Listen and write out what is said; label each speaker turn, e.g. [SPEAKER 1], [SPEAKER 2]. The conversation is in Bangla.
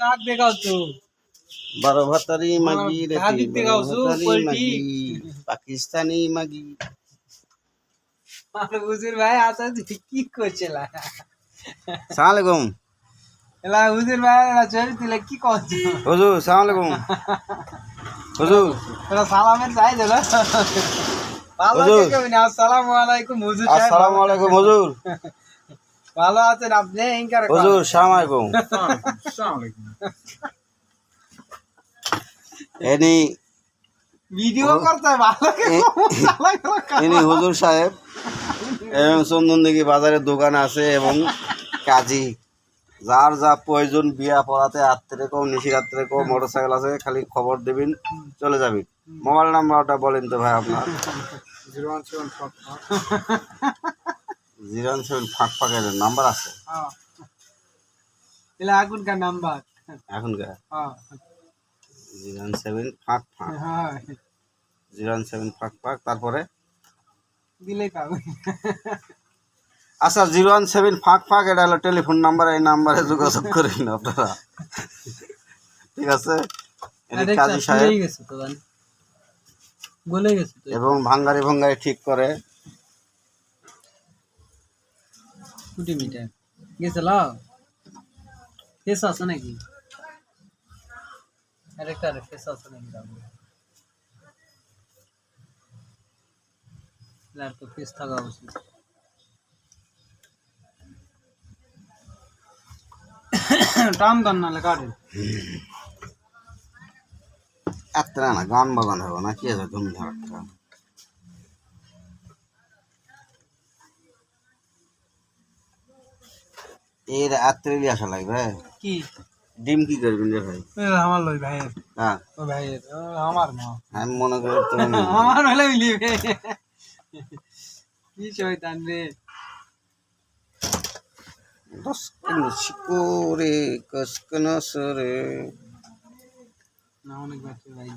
[SPEAKER 1] কাক দেখাও তো?
[SPEAKER 2] বারো ভাতারি মাগি রে? মাগি পাকিস্তানি মাগি।
[SPEAKER 1] হুজুর ভাই আসা কি করছিলা
[SPEAKER 2] সালাম আলাইকুম
[SPEAKER 1] এলা হুজুর ভাই এলা চলি তুলে কি করছ
[SPEAKER 2] হুজুর সালাম আলাইকুম হুজুর।
[SPEAKER 1] এলা সালামের চাই দিল ভালো। থেকে আসসালামু আলাইকুম হুজুর
[SPEAKER 2] আসসালামু আলাইকুম হুজুর।
[SPEAKER 1] ভালো আছেন আপনি? ইনকার
[SPEAKER 2] হুজুর সালাম আলাইকুম এনি
[SPEAKER 1] ভিডিও করতে ভালো।
[SPEAKER 2] ইনি হুজুর সাহেব এবং চন্দনদিঘি বাজারের দোকান আছে এবং কাজী। যার যা প্রয়োজন বিয়া পড়াতে রাত্রে কম নিশি রাত্রে কম মোটর সাইকেল আছে খালি খবর দেবেন চলে যাবেন। মোবাইল নাম্বারটা বলেন তো ভাই আপনার। জিরো ওয়ান সেভেন ফাঁক ফাঁকের নাম্বার আছে?
[SPEAKER 1] হ্যাঁ। এলা এখনকার নাম্বার।
[SPEAKER 2] এখনকার?
[SPEAKER 1] হ্যাঁ।
[SPEAKER 2] জিরো ওয়ান সেভেন ফাঁক ফাঁক।
[SPEAKER 1] হ্যাঁ।
[SPEAKER 2] জিরো ওয়ান সেভেন ফাঁক ফাঁক তারপরে?
[SPEAKER 1] দিলেই পাবে
[SPEAKER 2] আচ্ছা জিরো ওয়ান সেভেন ফাঁক ফাঁক এটা হলো টেলিফোন নাম্বার এই নাম্বারে যোগাযোগ করেন আপনারা। ঠিক আছে? কাজী সাহেব।
[SPEAKER 1] গেছে তো।
[SPEAKER 2] এবং ভাঙ্গারি ভাঙ্গারি ঠিক করে।
[SPEAKER 1] কুটি মিটার। গেছে লাও। আছে নাকি? আরেকটা আরে ফেস আছে নাকি আর ফেস থাকা উচিত। টান টান নালে কাটে
[SPEAKER 2] এত না, গান বাজান হবে না, কি আছে ধুমধারাক্কা এর রাত্রে আসা লাগবে
[SPEAKER 1] কি?
[SPEAKER 2] ডিম কি করবেন রে ভাই?
[SPEAKER 1] আমার লই ভাইয়ের।
[SPEAKER 2] হ্যাঁ।
[SPEAKER 1] ও ও, আমার না।
[SPEAKER 2] আমি মনে করি তুমি
[SPEAKER 1] আমার হলে মিলিবে কি শয়তান রে।
[SPEAKER 2] দশ কিলো শিকোরে কসকনসরে
[SPEAKER 1] না অনেক বাচ্চা ভাই।